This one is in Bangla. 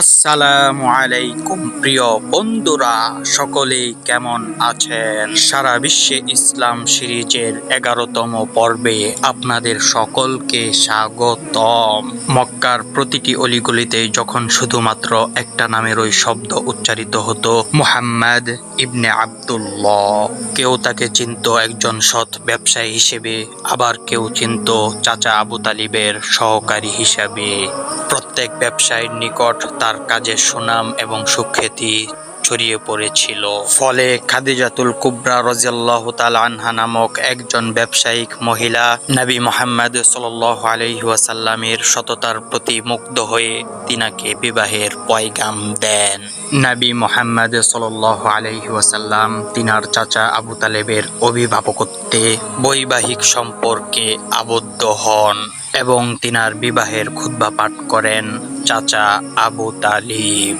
আসসালামু আলাইকুম প্রিয় বন্ধুরা সকলেই কেমন আছেন? সারা বিশ্বে ইসলাম সিরিজের এগারোতম পর্বে আপনাদের সকলকে স্বাগতম। মক্কার প্রতিটি অলিগলিতে যখন শুধুমাত্র একটা নামেরই শব্দ উচ্চারিত হতো, মুহাম্মদ ইবনে আব্দুল্লাহ। কেউ তাকে চিনত একজন সৎ ব্যবসায়ী হিসেবে, আবার কেউ চিনত চাচা আবু তালিবের সহকারী হিসাবে। প্রত্যেক ব্যবসায়ীর নিকট তার কাজের সুনাম এবং সুখ্যাতি ছড়িয়ে পড়েছিল। ফলে খাদিজাতুল কুবরা রাজিয়াল্লাহু তাআলা আনহা নামক একজন ব্যবসায়িক মহিলা নবী মোহাম্মদ সাল্লাল্লাহু আলাইহি ওয়াসাল্লামের সততার প্রতি মুগ্ধ হয়ে তিনাকে বিবাহের পয়গাম দেন। নবী মোহাম্মদ সাল্লাল্লাহু আলাইহি ওয়াসাল্লাম তিনার চাচা আবু তালেবের অভিভাবকত্বে বৈবাহিক সম্পর্কে আবদ্ধ হন এবং তিনার বিবাহের খুতবা পাঠ করেন চাচা আবু তালিব।